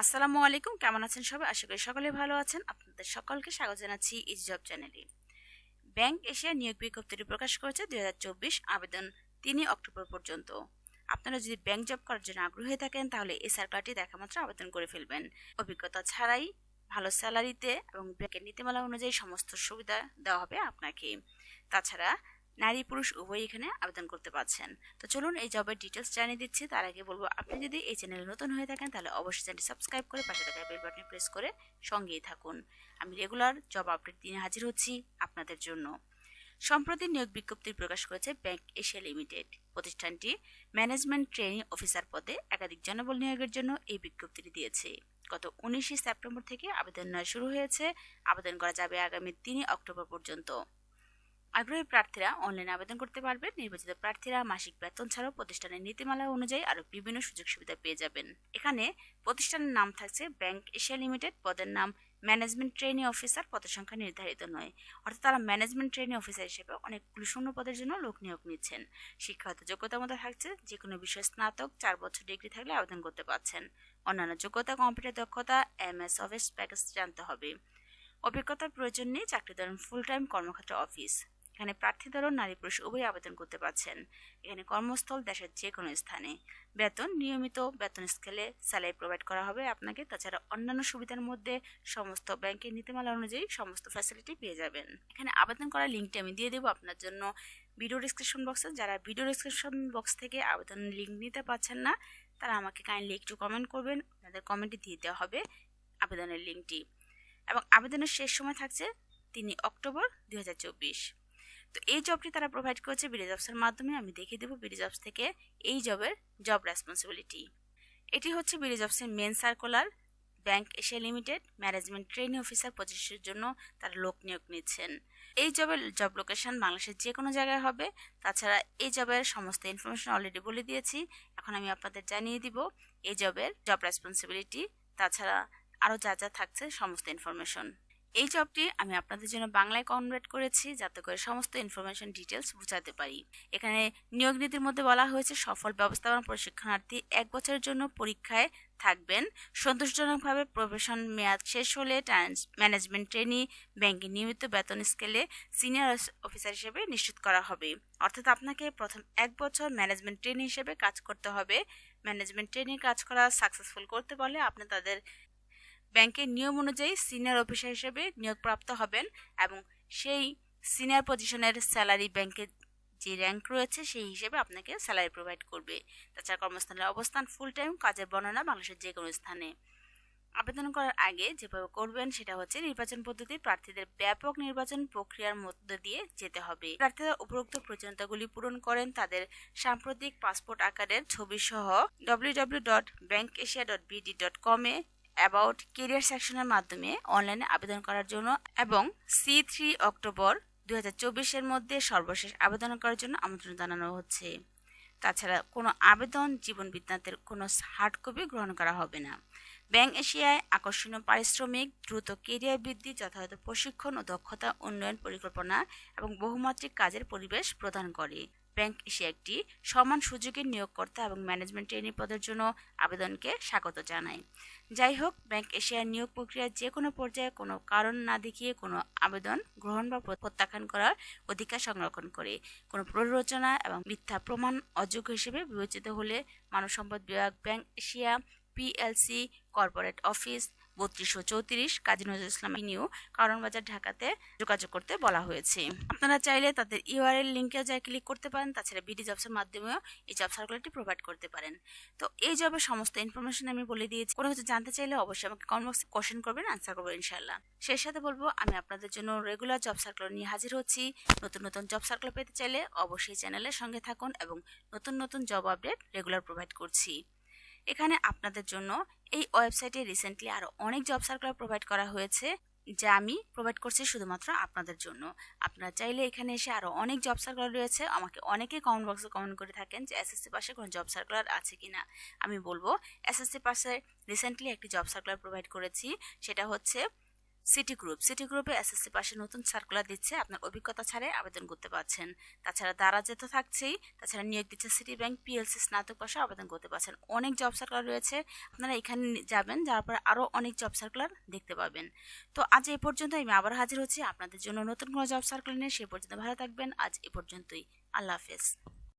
আসসালামু আলাইকুম, কেমন আছেন সবাই? আশা করি সকলে ভালো আছেন। আপনাদের সকলকে স্বাগত জানাচ্ছি ইজ জব চ্যানেলে। ব্যাংক এশিয়া নিয়োগ বিজ্ঞপ্তিটি প্রকাশ করেছে দু হাজার চব্বিশ আবেদন তিন অক্টোবর পর্যন্ত। আপনারা যদি ব্যাংক জব করার জন্য আগ্রহী থাকেন, তাহলে এই সার্কুলারটি দেখা মাত্র আবেদন করে ফেলবেন। অভিজ্ঞতা ছাড়াই ভালো স্যালারিতে এবং ব্যাংকের নীতিমালা অনুযায়ী সমস্ত সুবিধা দেওয়া হবে আপনাকে। তাছাড়া নারী পুরুষ উভয়ই এখানে আবেদন করতে পারছেন। তো চলুন এই জবের ডিটেলস জানিয়ে দিচ্ছি। তার আগে বলব, আপনি যদি এই চ্যানেলে নতুন হয়ে থাকেন, তাহলে অবশ্যই চ্যানেলটি সাবস্ক্রাইব করে পাশে থাকা বেল বাটনে প্রেস করে সঙ্গেই থাকুন। আমি রেগুলার জব আপডেট দিনে হাজির হচ্ছি আপনাদের জন্য। সম্প্রতি নিয়োগ বিজ্ঞপ্তি প্রকাশ করেছে ব্যাংক এশিয়া লিমিটেড প্রতিষ্ঠানটি ম্যানেজমেন্ট ট্রেনিং অফিসার পদে একাধিক জনবল নিয়োগের জন্য এই বিজ্ঞপ্তিটি দিয়েছে। গত উনিশে সেপ্টেম্বর থেকে আবেদন শুরু হয়েছে। আবেদন করা যাবে আগামী তিনই অক্টোবর পর্যন্ত। আগ্রহী প্রার্থীরা অনলাইনে আবেদন করতে পারবেন। নির্বাচিত প্রার্থীরা মাসিক বেতন ছাড়াও প্রতিষ্ঠানের নীতিমালা অনুযায়ী আরও বিভিন্ন সুযোগ সুবিধা পেয়ে যাবেন। এখানে প্রতিষ্ঠানের নাম থাকছে ব্যাংক এশিয়া লিমিটেড। পদের নাম ম্যানেজমেন্ট ট্রেনিং অফিসার। পদের সংখ্যা নির্ধারিত নয়। অর্থাৎ তারা ম্যানেজমেন্ট ট্রেনিং অফিসার হিসেবে অনেকগুলো শূন্য পদের জন্য লোক নিয়োগ নিচ্ছেন। শিক্ষাগত যোগ্যতার মধ্যে থাকছে যে কোনো বিষয়ে স্নাতক, চার বছর ডিগ্রি থাকলে আবেদন করতে পারছেন। অন্যান্য যোগ্যতা, কম্পিউটার দক্ষতা এম এস অফিস প্যাকেজ জানতে হবে। অভিজ্ঞতার প্রয়োজন নেই। চাকরি ধরেন ফুল টাইম কর্মক্ষেত্র অফিস। এখানে প্রার্থী দল নারী পুরুষ উভয় আবেদন করতে পারছেন। এখানে কর্মস্থল দেশের যে কোনো স্থানে। বেতন, নিয়মিত বেতন স্কেলে স্যালারি প্রোভাইড করা হবে আপনাকে। তাছাড়া অন্যান্য সুবিধার মধ্যে সমস্ত ব্যাংকের নীতিমালা অনুযায়ী সমস্ত ফ্যাসিলিটি পেয়ে যাবেন। এখানে আবেদন করার লিঙ্কটি আমি দিয়ে দেবো আপনার জন্য ভিডিও ডিসক্রিপশন বক্সে যারা ভিডিও ডিসক্রিপশন বক্স থেকে আবেদন লিঙ্ক নিতে পারছেন না, তারা আমাকে কাইন্ডলি একটু কমেন্ট করবেন। আপনাদের কমেন্টে দিয়ে দেওয়া হবে আবেদনের লিঙ্কটি এবং আবেদনের শেষ সময় থাকছে তিনি অক্টোবর দু হাজার চব্বিশ। তো এই জবটি তারা প্রোভাইড করেছে বিডি জবসের মাধ্যমে। আমি দেখিয়ে দেবো বিডি জবস থেকে এই জবের জব রেসপন্সিবিলিটি এটি হচ্ছে BD জবসের main circular bank Asia limited management training officer পজিশনের জন্য তারা লোক নিয়োগ নিচ্ছেন। এই জবের জব লোকেশন বাংলাদেশের যে কোনো জায়গায় হবে। তাছাড়া এই জবের সমস্ত ইনফরমেশন অলরেডি বলে দিয়েছি। এখন আমি আপনাদের জানিয়ে দিব এই জবের জব রেসপন্সিবিলিটি তাছাড়া আরও যা যা থাকছে সমস্ত ইনফরমেশন এই জবটি আমি আপনাদের জন্য বাংলায় কনভার্ট করেছি যাতে করে সমস্ত ইনফরমেশন ডিটেলস বোঝাতে পারি। এখানে নিয়োগ নীতির মধ্যে বলা হয়েছে, সফল ব্যবস্থাপনা প্রশিক্ষণার্থী এক বছরের জন্য পরীক্ষায় থাকবেন। সন্তোষজনকভাবে প্রফেশন মেয়াদ শেষ হলে ম্যানেজমেন্ট ট্রেনি ব্যাংকে নিয়মিত বেতন স্কেলে সিনিয়র অফিসার হিসেবে নিশ্চিত করা হবে। অর্থাৎ আপনাকে প্রথম এক বছর ম্যানেজমেন্ট ট্রেনি হিসেবে কাজ করতে হবে। ম্যানেজমেন্ট ট্রেনিং কাজ করা সাকসেসফুল করতে পারলে আপনি তাদের ব্যাংকের নিয়ম অনুযায়ী সিনিয়র অফিসার হিসেবে নিয়োগপ্রাপ্ত হবেন এবং সেই সিনিয়র পজিশনের স্যালারি ব্যাংকের যে র্যাঙ্ক রয়েছে সেই হিসেবে আপনাকে স্যালারি প্রোভাইড করবে। তাছাড়া কর্মস্থানের অবস্থান ফুল টাইম কাজের বর্ণনা বাংলাদেশের যে কোনো স্থানে। আবেদন করার আগে যেভাবে করবেন সেটা হচ্ছে নির্বাচন পদ্ধতি প্রার্থীদের ব্যাপক নির্বাচন প্রক্রিয়ার মধ্য দিয়ে যেতে হবে। প্রার্থীরা উপরোক্ত প্রয়োজনীয়তাগুলি পূরণ করেন তাদের সাম্প্রতিক পাসপোর্ট আকারের ছবি সহ W dot bank Asia dot BD dot কমে অ্যাবাউট কেরিয়ার সেকশনের মাধ্যমে অনলাইনে আবেদন করার জন্য এবং সি থ্রি অক্টোবর দু এর মধ্যে সর্বশেষ আবেদন করার জন্য আমন্ত্রণ জানানো হচ্ছে। তাছাড়া কোনো আবেদন জীবন বৃত্তান্তের কোনো হার্ড কপি গ্রহণ করা হবে না। ব্যাংক এশিয়ায় আকর্ষণীয় পারিশ্রমিক, দ্রুত কেরিয়ার বৃদ্ধি, যথাযথ প্রশিক্ষণ ও দক্ষতা উন্নয়ন পরিকল্পনা এবং বহুমাত্রিক কাজের পরিবেশ প্রদান করে। ব্যাংক এশিয়া একটি সমান সুযোগের নিয়োগকর্তা এবং ম্যানেজমেন্ট ট্রেনি পদের জন্য আবেদনকে স্বাগত জানায়। যাই হোক, ব্যাংক এশিয়ার নিয়োগ প্রক্রিয়ার যে কোনো পর্যায়ে কোনো কারণ না দেখিয়ে কোনো আবেদন, গ্রহণ বা প্রত্যাখ্যান করার অধিকার সংরক্ষণ করে। কোনো প্ররোচনা এবং মিথ্যা প্রমাণ অযোগ্য হিসেবে বিবেচিত হলে মানব সম্পদ বিভাগ bank Asia, PLC, corporate office বত্রিশশো চৌত্রিশ কাজী নজরুল ইসলাম নিউ কারণ বাজার ঢাকাতে যোগাযোগ করতে বলা হয়েছে। আপনারা চাইলে তাদের ইউআরএল লিঙ্কে যা ক্লিক করতে পারেন, তাছাড়া বিডি জবসের মাধ্যমেও এই জব সার্কুলারটি প্রোভাইড করতে পারেন। তো এই জবের সমস্ত ইনফরমেশন আমি বলে দিয়েছি। কোনো কিছু জানতে চাইলে অবশ্যই আমাকে কমেন্ট বক্সে কোশ্চেন করবেন আনসার করব ইনশাল্লাহ সেই সাথে বলব, আমি আপনাদের জন্য রেগুলার জব সার্কুলার নিয়ে হাজির হচ্ছি। নতুন নতুন জব সার্কুলার পেতে চাইলে অবশ্যই চ্যানেলের সঙ্গে থাকুন এবং নতুন নতুন জব আপডেট রেগুলার প্রোভাইড করছি। এখানে আপনাদের জন্য এই ওয়েবসাইটে রিসেন্টলি আরও অনেক জব সার্কুলার প্রোভাইড করা হয়েছে, যা আমি প্রোভাইড করছি শুধুমাত্র আপনাদের জন্য। আপনারা চাইলে এখানে এসে আরও অনেক জব সার্কুলার রয়েছে, আমাকে অনেকে কমেন্ট বক্সে কমেন্ট করে থাকেন যে এসএসসি পাশে কোনো জব সার্কুলার আছে কি না আমি বলব এসএসসি পাশে রিসেন্টলি একটি জব সার্কুলার প্রোভাইড করেছি, সেটা হচ্ছে সিটি গ্রুপ সিটি গ্রুপে এসএসসি পাশে নতুন সার্কুলার দিচ্ছে। আপনার অভিজ্ঞতা ছাড়াই আবেদন করতে পারছেন। তাছাড়া দারাজে তো থাকছেই, তাছাড়া নিয়োগ দিচ্ছে সিটি ব্যাংক পিএলসি স্নাতক পাশে আবেদন করতে পারছেন। অনেক জব সার্কুলার রয়েছে। আপনারা এখানে যাবেন, যাওয়ার পর আরও অনেক জব সার্কুলার দেখতে পাবেন। তো আজ এ পর্যন্ত আমি আবার হাজির হচ্ছি। আপনাদের জন্য নতুন কোনো জব সার্কুলার নিয়ে সে পর্যন্ত ভালো থাকবেন। আজ এ পর্যন্তই। আল্লাহ হাফেজ।